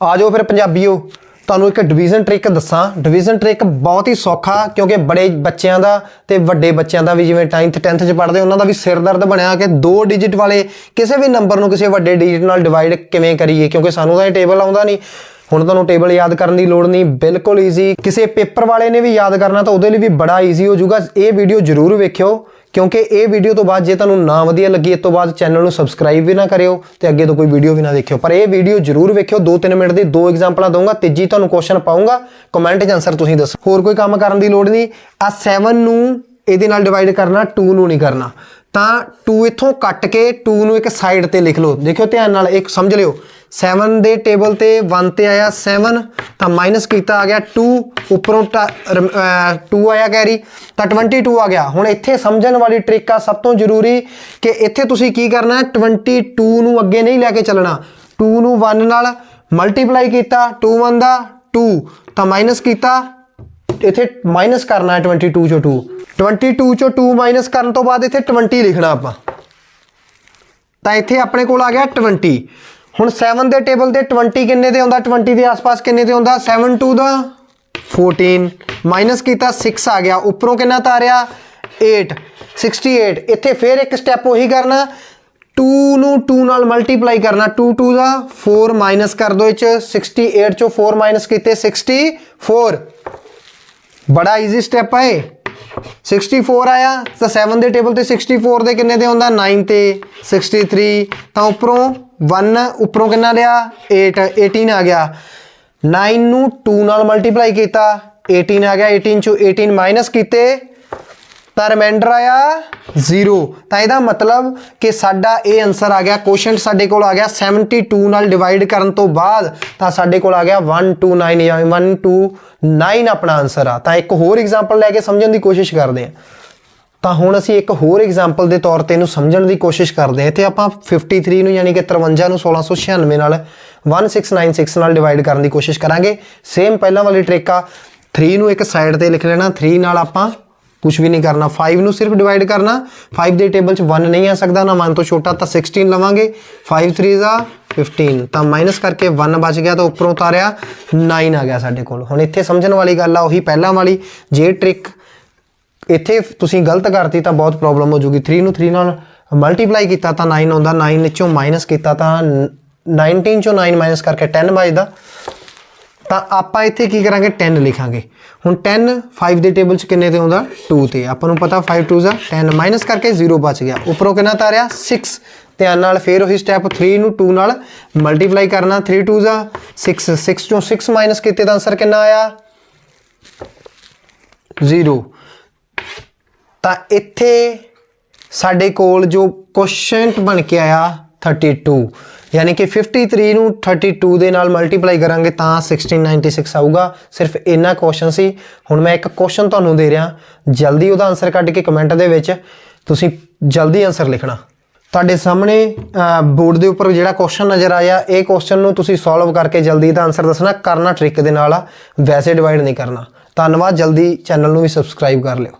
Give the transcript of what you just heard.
ਆ ਜਾਓ ਫਿਰ ਪੰਜਾਬੀਓ। ਤੁਹਾਨੂੰ ਇੱਕ ਡਿਵੀਜ਼ਨ ਟ੍ਰਿਕ ਦੱਸਾਂ। ਡਿਵੀਜ਼ਨ ਟ੍ਰਿਕ ਬਹੁਤ ਹੀ ਸੌਖਾ, ਕਿਉਂਕਿ ਬੜੇ ਬੱਚਿਆਂ ਦਾ ਤੇ ਵੱਡੇ ਬੱਚਿਆਂ ਦਾ ਵੀ ਜਿਵੇਂ 9th 10th ਚ ਪੜ੍ਹਦੇ, ਉਹਨਾਂ ਦਾ ਵੀ ਸਿਰ ਦਰਦ ਬਣਿਆ ਕਿ ਦੋ ਡਿਜਿਟ ਵਾਲੇ ਕਿਸੇ ਵੀ ਨੰਬਰ ਨੂੰ ਕਿਸੇ ਵੱਡੇ ਡਿਜਿਟ ਨਾਲ ਡਿਵਾਈਡ ਕਿਵੇਂ ਕਰੀਏ, ਕਿਉਂਕਿ ਸਾਨੂੰ ਤਾਂ ਇਹ ਟੇਬਲ ਆਉਂਦਾ ਨਹੀਂ। ਹੁਣ ਤੁਹਾਨੂੰ ਟੇਬਲ ਯਾਦ ਕਰਨ ਦੀ ਲੋੜ ਨਹੀਂ, ਬਿਲਕੁਲ ਈਜ਼ੀ ਕਿਸੇ ਪੇਪਰ ਵਾਲੇ ਨੇ ਵੀ ਯਾਦ ਕਰਨਾ, ਤਾਂ ਉਹਦੇ ਲਈ ਵੀ ਬੜਾ ਈਜ਼ੀ ਹੋ ਜਾਊਗਾ। ਇਹ ਵੀਡੀਓ ਜ਼ਰੂਰ ਵੇਖਿਓ। ਕਿਉਂਕਿ ਇਹ ਵੀਡੀਓ ਤੋਂ ਬਾਅਦ ਜੇ ਤੁਹਾਨੂੰ ਨਾ ਵਧੀਆ ਲੱਗੀ ਇਸ ਤੋਂ ਬਾਅਦ ਚੈਨਲ ਨੂੰ ਸਬਸਕ੍ਰਾਈਬ ਵੀ ਨਾ ਕਰਿਓ ਤੇ ਅੱਗੇ ਤੋਂ ਕੋਈ ਵੀਡੀਓ ਵੀ ਨਾ ਦੇਖਿਓ। ਪਰ ਇਹ ਵੀਡੀਓ ਜ਼ਰੂਰ ਵੇਖਿਓ 2-3 ਮਿੰਟ ਦੀ ਦੋ ਐਗਜ਼ਾਮਪਲਾਂ ਦਊਂਗਾ, ਤੀਜੀ ਤੁਹਾਨੂੰ ਕੁਐਸਚਨ ਪਾਉਂਗਾ ਕਮੈਂਟ 'ਚ ਆਨਸਰ ਤੁਸੀਂ ਦੱਸੋ। ਹੋਰ ਕੋਈ ਕੰਮ ਕਰਨ ਦੀ ਲੋੜ ਨਹੀਂ ਆ 7 ਨੂੰ ਇਹਦੇ ਨਾਲ ਡਿਵਾਈਡ ਕਰਨਾ 2 ਨੂੰ ਨਹੀਂ ਕਰਨਾ। ਤਾਂ 2 ਇੱਥੋਂ ਕੱਟ ਕੇ 2 ਨੂੰ ਇੱਕ ਸਾਈਡ ਤੇ ਲਿਖ ਲਓ। ਦੇਖਿਓ ਧਿਆਨ ਨਾਲ, ਇੱਕ ਸਮਝ ਲਿਓ। 7 ਦੇ ਟੇਬਲ ਤੇ 1 ਤੇ ਆਇਆ 7 ਤਾਂ ਮਾਈਨਸ ਕੀਤਾ ਆ ਗਿਆ 2 ਉੱਪਰੋਂ 2 ਆਇਆ ਕੈਰੀ ਤਾਂ 22 ਆ ਗਿਆ। ਹੁਣ ਇੱਥੇ ਸਮਝਣ ਵਾਲੀ ਟ੍ਰਿਕ ਆ, ਸਭ ਤੋਂ ਜ਼ਰੂਰੀ ਕਿ ਇੱਥੇ ਤੁਸੀਂ ਕੀ ਕਰਨਾ ਹੈ? 22 ਨੂੰ ਅੱਗੇ ਨਹੀਂ ਲੈ ਕੇ ਚੱਲਣਾ। 2 ਨੂੰ 1 ਨਾਲ ਮਲਟੀਪਲਾਈ ਕੀਤਾ 2 1 ਦਾ 2 ਤਾਂ ਮਾਈਨਸ ਕੀਤਾ ਇੱਥੇ ਮਾਈਨਸ ਕਰਨਾ ਹੈ 22 ਚੋਂ 2 22 ਚੋਂ 2 ਮਾਈਨਸ ਕਰਨ ਤੋਂ ਬਾਅਦ ਇੱਥੇ 20 ਲਿਖਣਾ ਆਪਾਂ। ਤਾਂ ਇੱਥੇ ਆਪਣੇ ਕੋਲ ਆ ਗਿਆ 20 ਹੁਣ 7 ਦੇ ਟੇਬਲ ਤੇ 20 ਕਿੰਨੇ ਤੇ ਆਉਂਦਾ 20 ਦੇ ਆਸ-ਪਾਸ ਕਿੰਨੇ ਤੇ ਆਉਂਦਾ 7 2 ਦਾ 14 ਮਾਈਨਸ ਕੀਤਾ 6 ਆ ਗਿਆ। ਉੱਪਰੋਂ ਕਿੰਨਾ ਤਾਰਿਆ? 8 68 ਇੱਥੇ ਫੇਰ ਇੱਕ ਸਟੈਪ ਉਹੀ ਕਰਨਾ। 2 ਨੂੰ 2 ਨਾਲ ਮਲਟੀਪਲਾਈ ਕਰਨਾ। 2 2 ਦਾ 4 ਮਾਈਨਸ ਕਰ ਦੋ ਇਹ ਚ 68 ਚੋਂ 4 ਮਾਈਨਸ ਕੀਤੇ 64 ਬੜਾ ਈਜ਼ੀ ਸਟੈਪ ਹੈ ਇਹ। 64 ਆਇਆ, ਤਾਂ 7 ਦੇ ਟੇਬਲ ਤੇ 64 ਦੇ ਕਿੰਨੇ ਤੇ ਹੁੰਦਾ? 9 ਤੇ 63 ਤਾਂ ਉੱਪਰੋਂ 1 ਉੱਪਰੋਂ ਕਿੰਨਾ ਲਿਆ 8 18 ਆ ਗਿਆ। 9 ਨੂੰ 2 ਨਾਲ ਮਲਟੀਪਲਾਈ ਕੀਤਾ। 18 ਆ ਗਿਆ 18 ਚੋਂ 18 ਮਾਈਨਸ ਕੀਤੇ। ਤਾਂ ਰਿਮਾਈਂਡਰ ਆਇਆ 0 ਤਾਂ ਇਹਦਾ ਮਤਲਬ ਕਿ ਸਾਡਾ ਇਹ ਆਨਸਰ ਆ ਗਿਆ। ਕੁਐਸਚਨ ਸਾਡੇ ਕੋਲ ਆ ਗਿਆ 72 ਨਾਲ ਡਿਵਾਈਡ ਕਰਨ ਤੋਂ ਬਾਅਦ ਤਾਂ ਸਾਡੇ ਕੋਲ ਆ ਗਿਆ 129 ਜਾਂ 129 ਆਪਣਾ ਆਨਸਰ ਆ। ਤਾਂ ਇੱਕ ਹੋਰ ਐਗਜ਼ਾਮਪਲ ਲੈ ਕੇ ਸਮਝਣ ਦੀ ਕੋਸ਼ਿਸ਼ ਕਰਦੇ ਹਾਂ ਤਾਂ ਹੁਣ ਅਸੀਂ ਇੱਕ ਹੋਰ ਐਗਜ਼ਾਮਪਲ ਦੇ ਤੌਰ ਤੇ ਇਹਨੂੰ ਸਮਝਣ ਦੀ ਕੋਸ਼ਿਸ਼ ਕਰਦੇ ਹਾਂ ਇੱਥੇ ਆਪਾਂ 53 ਨੂੰ ਯਾਨੀ ਕਿ 53 ਨੂੰ 1696 ਨਾਲ 1696 ਨਾਲ ਡਿਵਾਈਡ ਕਰਨ ਦੀ ਕੋਸ਼ਿਸ਼ ਕਰਾਂਗੇ। ਸੇਮ ਪਹਿਲਾਂ ਵਾਲੀ ਟ੍ਰਿਕ ਆ। 3 ਨੂੰ ਇੱਕ ਸਾਈਡ ਤੇ ਲਿਖ ਲੈਣਾ। 3 ਨਾਲ ਆਪਾਂ ਕੁਝ ਵੀ ਨਹੀਂ ਕਰਨਾ। 5 ਨੂੰ ਸਿਰਫ ਡਿਵਾਈਡ ਕਰਨਾ। 5 ਦੇ ਟੇਬਲ 'ਚ 1 ਨਹੀਂ ਆ ਸਕਦਾ, ਨਾ 1 ਤੋਂ ਛੋਟਾ ਤਾਂ 16 ਲਵਾਂਗੇ। 5 3 ਦਾ 15 ਤਾਂ ਮਾਈਨਸ ਕਰਕੇ 1 ਬਚ ਗਿਆ ਤਾਂ ਉੱਪਰੋਂ ਉਤਾਰਿਆ 9 ਆ ਗਿਆ ਸਾਡੇ ਕੋਲ। ਹੁਣ ਇੱਥੇ ਸਮਝਣ ਵਾਲੀ ਗੱਲ ਆ, ਉਹੀ ਪਹਿਲਾਂ ਵਾਲੀ। ਜੇ ਟ੍ਰਿਕ ਇੱਥੇ ਤੁਸੀਂ ਗਲਤ ਕਰਤੀ ਤਾਂ ਬਹੁਤ ਪ੍ਰੋਬਲਮ ਹੋ ਜੂਗੀ 3 ਨੂੰ 3 ਨਾਲ ਮਲਟੀਪਲਾਈ ਕੀਤਾ ਤਾਂ 9 ਆਉਂਦਾ। 9 ਵਿੱਚੋਂ ਮਾਈਨਸ ਕੀਤਾ ਤਾਂ 19 ਚੋਂ 9 ਮਾਈਨਸ ਕਰਕੇ 10 ਬਚਦਾ ਤਾਂ ਆਪਾਂ ਇੱਥੇ ਕੀ ਕਰਾਂਗੇ? 10 ਲਿਖਾਂਗੇ। ਹੁਣ 10 5 ਦੇ ਟੇਬਲ 'ਚ ਕਿੰਨੇ ਤੇ ਆਉਂਦਾ? 2 ਤੇ। ਆਪਾਂ ਨੂੰ ਪਤਾ 5 2 ਜ਼ਾ 10 ਮਾਈਨਸ ਕਰਕੇ 0 ਬਚ ਗਿਆ। ਉੱਪਰੋਂ ਕਿੰਨਾ ਤਾਰਿਆ? 6 ਧਿਆਨ ਨਾਲ ਫੇਰ ਉਹੀ ਸਟੈਪ 3 ਨੂੰ 2 ਨਾਲ ਮਲਟੀਪਲਾਈ ਕਰਨਾ। 3 2 ਦਾ 6 6 ਚੋਂ 6 ਮਾਈਨਸ ਕੀਤੇ ਤਾਂ ਆਨਸਰ ਕਿੰਨਾ ਆਇਆ? 0 ਤਾਂ ਇੱਥੇ ਸਾਡੇ ਕੋਲ ਜੋ ਕੁਐਸਚਨ ਬਣ ਕੇ ਆਇਆ 32 ਯਾਨੀ ਕਿ 53 ਨੂੰ 32 ਦੇ ਨਾਲ ਮਲਟੀਪਲਾਈ ਕਰਾਂਗੇ ਤਾਂ 1696 ਆਊਗਾ। ਸਿਰਫ ਇੰਨਾ ਕੁਐਸਚਨ ਸੀ। ਹੁਣ ਮੈਂ ਇੱਕ ਕੁਐਸਚਨ ਤੁਹਾਨੂੰ ਦੇ ਰਿਹਾ। ਜਲਦੀ ਉਹਦਾ ਆਨਸਰ ਕੱਢ ਕੇ ਕਮੈਂਟ ਦੇ ਵਿੱਚ ਤੁਸੀਂ ਜਲਦੀ ਆਨਸਰ ਲਿਖਣਾ। ਤੁਹਾਡੇ ਸਾਹਮਣੇ ਬੋਰਡ ਦੇ ਉੱਪਰ ਜਿਹੜਾ ਕੁਐਸਚਨ ਨਜ਼ਰ ਆਇਆ, ਇਹ ਕੁਐਸਚਨ ਨੂੰ ਤੁਸੀਂ ਸੋਲਵ ਕਰਕੇ ਜਲਦੀ ਦਾ ਆਨਸਰ ਦੱਸਣਾ। ਕਰਨਾ ਟ੍ਰਿਕ ਦੇ ਨਾਲ ਆ। ਵੈਸੇ ਡਿਵਾਈਡ ਨਹੀਂ ਕਰਨਾ। ਧੰਨਵਾਦ। ਜਲਦੀ ਚੈਨਲ ਨੂੰ ਵੀ ਸਬਸਕ੍ਰਾਈਬ ਕਰ ਲਿਓ।